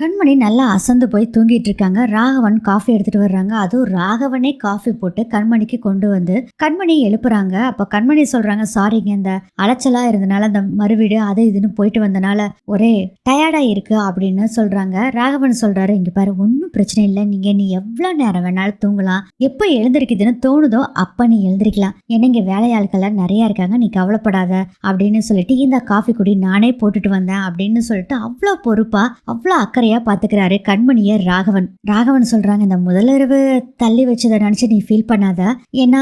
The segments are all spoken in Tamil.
கண்மணி நல்லா அசந்து போய் தூங்கிட்டு இருக்காங்க ராகவன் காஃபி எடுத்துட்டு வர்றாங்க. அதுவும் ராகவனே காஃபி போட்டு கண்மணிக்கு கொண்டு வந்து கண்மணி எழுப்புறாங்க. அப்ப கண்மணி சொல்றாங்க சாரிங்க இந்த அலைச்சலா இருந்தனால அந்த மறுவீடு அது இதுன்னு போயிட்டு வந்தனால ஒரே டயர்டா இருக்கு அப்படின்னு சொல்றாங்க. ராகவன் சொல்றாரு இங்க பாரு ஒன்றும் பிரச்சனை இல்லை. நீங்க நீ எவ்வளவு நேரம் வேணாலும் தூங்கலாம். எப்போ எழுந்திருக்குதுன்னு தோணுதோ அப்ப நீ எழுந்திருக்கலாம். ஏன்னா இங்க வேலையாட்கள்லாம் நிறைய இருக்காங்க. நீ கவலைப்படாத அப்படின்னு சொல்லிட்டு இந்த காஃபி குடி நானே போட்டுட்டு வந்தேன் அப்படின்னு சொல்லிட்டு அவ்வளோ பொறுப்பா அவ்வளோ அக்கறையா பாத்துக்கிறாரு கண்மணிய ராகவன். ராகவன் சொல்றாங்க இந்த முதலிரவு தள்ளி வச்சதை நினைச்சு நீ ஃபீல் பண்ணாத. ஏன்னா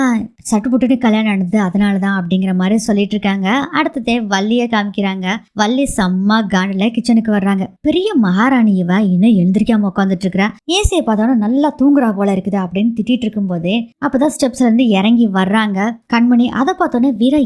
சட்டு புட்டுன்னு கல்யாணம் நடந்தது அதனால தான் அப்படிங்கிற மாதிரி சொல்லிட்டு இருக்காங்க. அடுத்ததே வள்ளிய காமிக்கிறாங்க. வள்ளி செம்ம காண்டில் கிச்சனுக்கு வர்றாங்க. பெரிய மகாராணி இவ இன்னும் எழுந்திரிக்காம உட்காந்துட்டு இருக்கிறா. ஏசியை பார்த்தோன்னா நல்லா தூங்குறா போல இருக்குது அப்படின்னு திட்டிட்டு இருக்கும்போதே அப்பதான் ஸ்டெப்ஸ்ல இருந்து இறங்கி வர்றாங்க. கண்மணி அதை பார்த்தோன்னே வீரா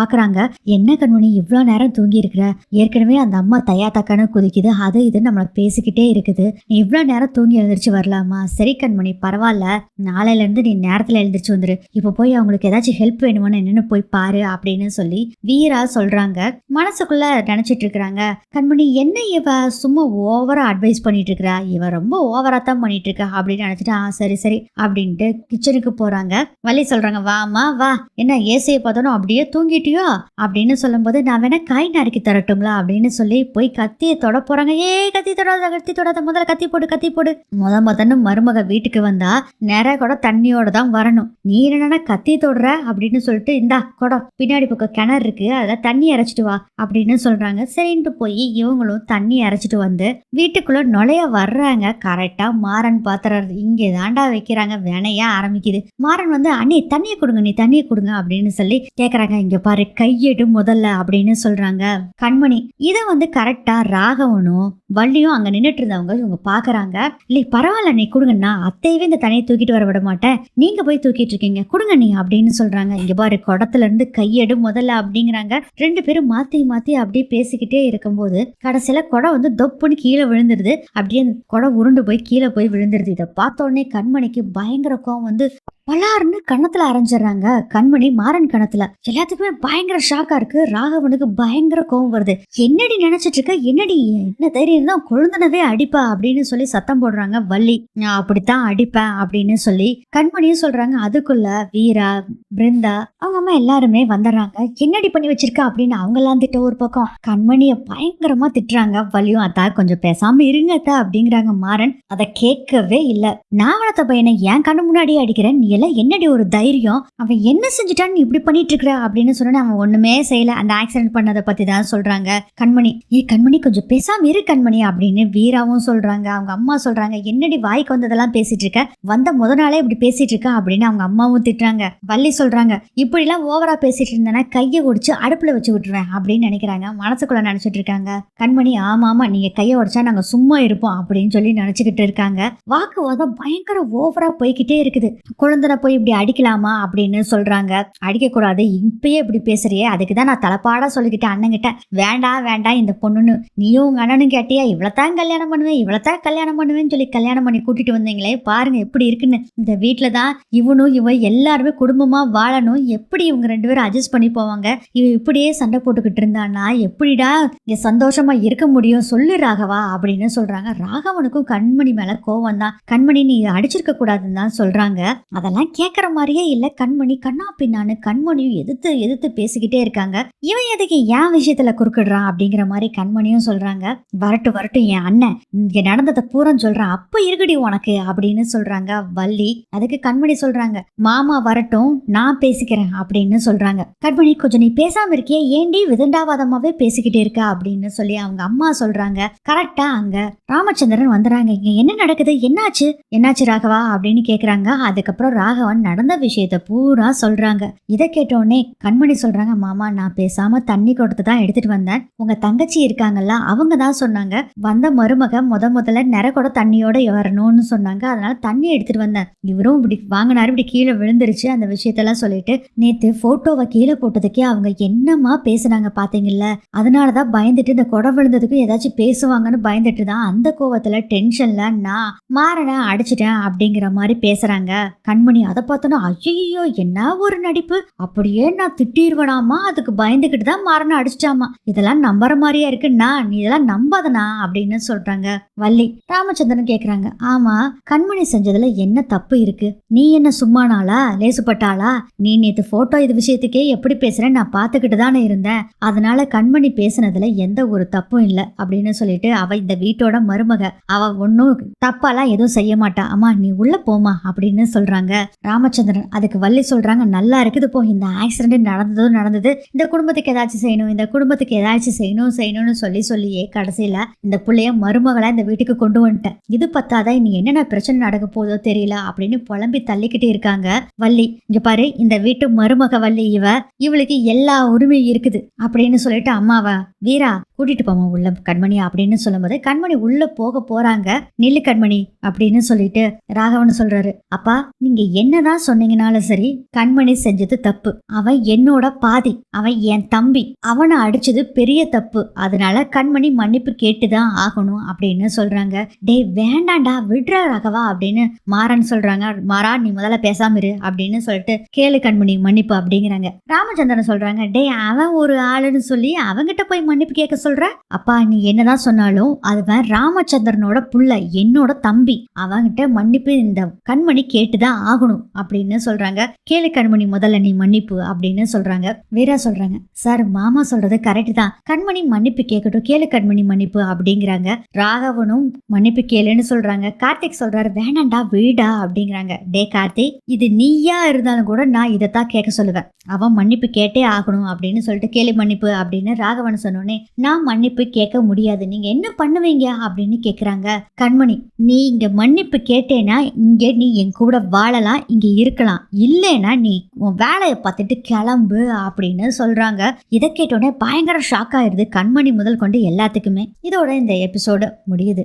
பாக்குறாங்க. என்ன கண்மணி இவ்வளோ நேரம் தூங்கி இருக்கிற ஏற்கனவே அந்த அம்மா தையா தக்கான்னு குதிக்குது. அது இது நம்மளை பேசிக்கிட்டே இருக்குது. நீ இவ்வளோ நேரம் தூங்கி எழுந்திரிச்சு வரலாமா? சரி கண்மணி பரவாயில்ல. நாளையிலேருந்து நீ நேரத்தில் எழுந்திரிச்சு வந்துரு. இப்போ போய் அவங்களுக்கு ஏதாச்சும் ஹெல்ப் வேணுமான்னு என்னென்னு போய் பாரு அப்படின்னு சொல்லி வீரா சொல்றாங்க. மனசுக்குள்ள நினச்சிட்டு இருக்கிறாங்க. கண்மணி என்ன இவ சும்மா ஓவராக அட்வைஸ் பண்ணிட்டு இருக்கிறா இவ ரொம்ப ஓவராக தான் பண்ணிட்டு இருக்கா அப்படின்னு நினச்சிட்டு ஆ சரி சரி அப்படின்ட்டு கிச்சனுக்கு போகிறாங்க வழி சொல்றாங்க வாமா வா. என்ன ஏசியை பார்த்தோன்னு அப்படியே தூங்கிட்டியோ? அப்படின்னு சொல்லும்போது நான் வேணா காய் நறுக்கி தரட்டுங்களா அப்படின்னு சொல்லி போய் கத்தியை தொட போறாங்க. ஏ கத்தி தொடாத. கத்தி தொடாத முதல்ல கத்தி போடு கத்தி போடு. முத முதன்னு மருமக வீட்டுக்கு வந்தா நேர குடம் தண்ணியோட தான் வரணும். நீ என்னன்னா கத்தி தொடுற அப்படின்னு சொல்லிட்டு இந்தா குடம் பின்னாடி பக்கம் கிணறு இருக்கு அதில் தண்ணி இறைச்சிட்டு வா அப்படின்னு சொல்றாங்க. சரின்ட்டு போய் இவங்களும் தண்ணி இறைச்சிட்டு வந்து வீட்டுக்குள்ள நுழைய வர்றாங்க. கரெக்டா மாறன் பாத்திரம் இங்கே தாண்டா வைக்கிறாங்க. வினையா ஆரம்பிக்குது. மாறன் வந்து அண்ணி தண்ணியை கொடுங்க நீ தண்ணியை கொடுங்க அப்படின்னு சொல்லி கேக்குறாங்க. இங்க பாரு கையெடு முதல்ல அப்படின்னு சொல்றாங்க கண்மணி. இதை வந்து கரெக்டா ராகவனும் வள்ளியும் அங்க நின்னுட்டு இருந்தவங்க இவங்க பாக்குறாங்க. இல்லை பரவாயில்ல நீ கொடுங்கண்ணா அத்தையவே இந்த தனியை தூக்கிட்டு வர விட மாட்டேன். நீங்க போய் தூக்கிட்டு இருக்கீங்க. கொடுங்க நீ அப்படின்னு சொல்றாங்க. இங்க பாரு குடத்துல இருந்து கையெடு முதல்ல அப்படிங்கிறாங்க. ரெண்டு பேரும் மாத்தி மாத்தி அப்படியே பேசிக்கிட்டே இருக்கும்போது கடைசியில குடம் வந்து தொப்புன்னு கீழே விழுந்துருது. அப்படியே அந்த குடம் உருண்டு போய் கீழே போய் விழுந்துருது. இதை பார்த்த உடனே கண்மணிக்கு பயங்கர கோவம் வந்து பலார்னு கணத்துல அரைஞ்சிடுறாங்க. கண்மணி மாறன் கணத்துல எல்லாத்துக்குமே பயங்கர ஷாக்கா இருக்கு. ராகவனுக்கு பயங்கர கோவம் வருது. என்னடி நினைச்சிட்டு இருக்க? என்னடி? என்ன தைரியம்? தான் கொழுந்தனவே அடிப்பா அப்படின்னு சொல்லி சத்தம் போடுறாங்க வள்ளி. நான் அப்படித்தான் அடிப்பேன் அப்படின்னு சொல்லி கண்மணியும் சொல்றாங்க. அதுக்குள்ள வீரா பிருந்தா அவங்க அம்மா எல்லாருமே வந்துடுறாங்க. என்னடி பண்ணி வச்சிருக்க? அப்படின்னு அவங்கெல்லாம் திட்ட ஒரு பக்கம். கண்மணிய பயங்கரமா திட்டுறாங்க. வலியும் அத்தா கொஞ்சம் பேசாம இருங்க அத்தா அப்படிங்கிறாங்க மாறன். அதை கேட்கவே இல்ல. நான் வளர்த்த பையனை என் கண்ணு முன்னாடியே அடிக்கிறேன். நீ எல்லாம் என்னடி ஒரு தைரியம்? அவன் என்ன செஞ்சுட்டான்னு நீ இப்படி பண்ணிட்டு இருக்கிற அப்படின்னு சொன்னா அவன் ஒண்ணுமே செய்யல. அந்த ஆக்சிடென்ட் பண்ணதை பத்தி தான் சொல்றாங்க. கண்மணி ஏ கண்மணி கொஞ்சம் பேசாம இரு கண்மணி அப்படின்னு வீராவும் சொல்றாங்க. அவங்க அம்மா சொல்றாங்க என்னடி வாய்க்கு வந்ததெல்லாம் பேசிட்டு இருக்க வந்த முத நாளே இப்படி பேசிட்டு இருக்க அப்படின்னு அவங்க அம்மாவும் திட்டுறாங்க. வள்ளி சொல்றாங்க இப்படி எல்லாம் ஓவரா பேசிட்டு இருந்தேன்னா கையை ஒடிச்சு அடுப்புல வச்சு விட்டுருவேன் அப்படின்னு நினைக்கிறாங்க. மனசுக்குள்ள நினைச்சிட்டு இருக்காங்க கண்மணி ஆமா ஆமா நீங்க கையை உடைச்சா நாங்க சும்மா இருப்போம் அப்படின்னு சொல்லி நினைச்சுக்கிட்டு இருக்காங்க. வாக்குவாதம் பயங்கர ஓவரா போய்கிட்டே இருக்குது. குழந்தைன போய் இப்படி அடிக்கலாமா அப்படின்னு சொல்றாங்க. அடிக்கக்கூடாது இப்பயே இப்படி பேசுறியே. அதுக்கு தான் நான் தலைப்பாடா சொல்லிக்கிட்டேன் அண்ணங்கிட்ட. வேண்டாம் வேண்டாம் இந்த பொண்ணுன்னு. நீயும் உங்க அண்ணனும் கேட்டியா? இவ்வளோத்தான் கல்யாணம் பண்ணுவேன் இவ்வளோத்தான் கல்யாணம் பண்ணுவேன்னு சொல்லி கல்யாணம் பண்ணி கூட்டிட்டு வந்தீங்களே பாருங்க எப்படி இருக்குன்னு. இந்த வீட்டில் தான் இவனும் இவன் எல்லாருமே குடும்பமா வாழணும். எப்படி இவங்க ரெண்டு பேரும் அட்ஜஸ்ட் பண்ணி போவாங்க? இவ இப்படியே சண்டை போட்டுக்கிட்டு இருந்தான்னா எப்படிடா இங்க சந்தோஷமா இருக்க முடியும்? சொல்லு ராகவா அப்படின்னு சொல்றாங்க. ராகவனுக்கும் கண்மணி மேல கோவம் தான் கண்மணி நீ அடிச்சிருக்க கூடாதுன்னு தான் சொல்றாங்க. அதெல்லாம் கேட்குற மாதிரியே இல்லை. கண்மணி கண்ணா பின்னான்னு கண்மணியும் எதிர்த்து எதிர்த்து பேசிக்கிட்டே இருக்காங்க. இவன் எதுக்கு என் விஷயத்துல குறுக்கிடுறான் அப்படிங்கிற மாதிரி கண்மணியும் சொல்றாங்க. வரட்டும் வரட்டும் என் அண்ணன். இங்க நடந்ததை பூரம் சொல்றான். அப்ப இருக்குடி உனக்கு அப்படின்னு சொல்றாங்க வள்ளி. அதுக்கு கண்மணி சொல்றாங்க மாமா வரட்டும் நான் பேசிக்கிறேன் அப்படின்னு சொல்றாங்க. கண்மணி கொஞ்சம் நீ பேசாம இருக்கியே. ஏண்டி விதண்டாவாதமாவே பேசிக்கிட்டே இருக்க? அப்படின்னு சொல்லி அவங்க அம்மா சொல்றாங்க. கரெக்டா அங்க ராமச்சந்திரன் வந்துறாங்க. இங்க என்ன நடக்குது? என்னாச்சு? என்னாச்சு ராகவா? அப்படின்னு கேக்குறாங்க. அதுக்கப்புறம் ராகவன் நடந்த விஷயத்த பூரா சொல்றாங்க. இதை கேட்டோடனே கண்மணி சொல்றாங்க மாமா நான் பேசாம தண்ணி கொடுத்து தான் எடுத்துட்டு வந்தேன். உங்க தங்கச்சி இருக்காங்கல்ல அவங்க தான் சொன்னாங்க வந்த மருமக முத முதல்ல நிறக்கூட தண்ணியோட வரணும்னு சொன்னாங்க. அதனால தண்ணி எடுத்துட்டு வந்தேன். இவரும் இப்படி வாங்கினாரு இப்படி கீழே விழுந்துருச்சு அந்த விஷயத்தெல்லாம் சொல்லிட்டு நேத்து போட்டோவை கீழே போட்டதுக்கே அவங்க என்னமா பேசுனாங்க பாத்தீங்கல்ல? அதனாலதான் பயந்துட்டு இந்த குடம் விழுந்ததுக்கு ஏதாச்சும் பேசுவாங்கன்னு பயந்துட்டு தான் அந்த கோவத்துல டென்ஷன்ல நான் மாறனை அடிச்சிட்டேன் அப்படிங்கிற மாதிரி பேசுறாங்க கண்மணி. கண்மணி அதை பார்த்தோன்னா ஐயோ என்ன ஒரு நடிப்பு? அப்படியே நான் திட்டிடுவேனாமா அதுக்கு பயந்துக்கிட்டு தான் மரணம் அடிச்சிட்டாமா? இதெல்லாம் நம்புற மாதிரியா இருக்குன்னா நீ இதெல்லாம் நம்பாதனா அப்படின்னு சொல்றாங்க வள்ளி. ராமச்சந்திரன் கேக்குறாங்க. ஆமா கண்மணி செஞ்சதுல என்ன தப்பு இருக்கு? நீ என்ன சும்மானாளா? லேசுப்பட்டாளா? நீ நேத்து போட்டோ இது விஷயத்துக்கே எப்படி பேசுறேன்னு நான் பார்த்துக்கிட்டு தானே இருந்தேன். அதனால கண்மணி பேசுனதுல எந்த ஒரு தப்பும் இல்லை அப்படின்னு சொல்லிட்டு அவ இந்த வீட்டோட மருமக. அவ ஒன்றும் தப்பாலாம் எதுவும் செய்ய மாட்டா. அம்மா நீ உள்ள போமா அப்படின்னு சொல்றாங்க ராமச்சந்திரன் அதுக்கு வள்ளி சொல்றாங்க நல்லா இருக்குது போ இந்த ஆக்சிடென்ட் நடந்ததும் நடந்தது. இந்த குடும்பத்துக்கு ஏதாச்சும் செய்யணும் இந்த குடும்பத்துக்கு ஏதாச்சும் செய்யணும் செய்யணும்னு சொல்லி சொல்லியே கடைசியில இந்த புள்ளைய மருமகளா இந்த வீட்டுக்கு கொண்டு வந்துட்டேன். இது பத்தாதான் இனி என்னென்ன பிரச்சனை நடக்க போதோ தெரியல அப்படின்னு புலம்பி தள்ளிக்கிட்டே இருக்காங்க வள்ளி. இங்க பாரு இந்த வீட்டு மருமக வள்ளி இவ இவளுக்கு எல்லா உரிமையும் இருக்குது அப்படின்னு சொல்லிட்டு அம்மாவா வீரா கூட்டிட்டு போமா உள்ள கண்மணி அப்படின்னு சொல்லும்போது கண்மணி உள்ள போக போறாங்க நில்லு கண்மணி அப்படின்னு சொல்லிட்டு ராகவன் சொல்றாரு. அப்பா நீங்க என்னதான் சொன்னீங்கனாலும் சரி கண்மணி செஞ்சது தப்பு. அவன் என்னோட பாதி அவன் என் தம்பி. அவனை அடிச்சது பெரிய தப்பு. அதனால கண்மணி மன்னிப்பு கேட்டுதான் ஆகணும் அப்படின்னு சொல்றாங்க. டேய் வேண்டாண்டா விடுற ரகவா அப்படின்னு மாறன் சொல்றாங்க. மாறா நீ முதல்ல பேசாம இரு அப்படின்னு சொல்லிட்டு கேளு கண்மணி மன்னிப்பு அப்படிங்கிறாங்க. ராமச்சந்திரன் சொல்றாங்க டேய் அவன் ஒரு ஆளுன்னு சொல்லி அவங்கிட்ட போய் மன்னிப்பு கேட்க சொல்ற? அப்பா நீ என்னதான் சொன்னாலும் அதுவன் ராமச்சந்திரனோட புள்ள என்னோட தம்பி. அவங்கிட்ட மன்னிப்பு இந்த கண்மணி கேட்டுதான் ஆகணும் அப்படின்னு சொல்றாங்க. கேளு கண்மணி முதல்ல நீ மன்னிப்பு அப்படின்னு சொல்றாங்க. வீரா சொல்றாங்க சார் மாமா சொல்றது கரெக்ட் தான். கண்மணி மன்னிப்பு கேட்கட்டும் கேளு கண்மணி மன்னிப்பு அப்படிங்கிறாங்க. ராகவனும் மன்னிப்பு கேளுன்னு சொல்றாங்க. கார்த்திக் சொல்றாரு வேணாண்டா வீடா அப்படிங்கிறாங்க. டே கார்த்திக் இது நீயா இருந்தாலும் கூட நான் இதைத்தான் கேட்க சொல்லுவேன். அவன் மன்னிப்பு கேட்டே ஆகணும் அப்படின்னு சொல்லிட்டு கேளு மன்னிப்பு அப்படின்னு ராகவன் சொன்னோடனே நான் மன்னிப்பு கேட்க முடியாது. நீங்க என்ன பண்ணுவீங்க? அப்படின்னு கேக்குறாங்க. கண்மணி நீ இங்க மன்னிப்பு கேட்டேன்னா இங்க நீ என் கூட வாழலாம். இங்க இருக்கலாம். இல்லைன்னா நீ உன் வேலையை பார்த்துட்டு கிளம்பு அப்படின்னு சொல்றாங்க. இதை கேட்டோடனே பயங்கர ஷாக் ஆயிடுது கண்மணி முதல் கொண்டு எல்லாத்துக்குமே. இதோட இந்த எபிசோடு முடியுது.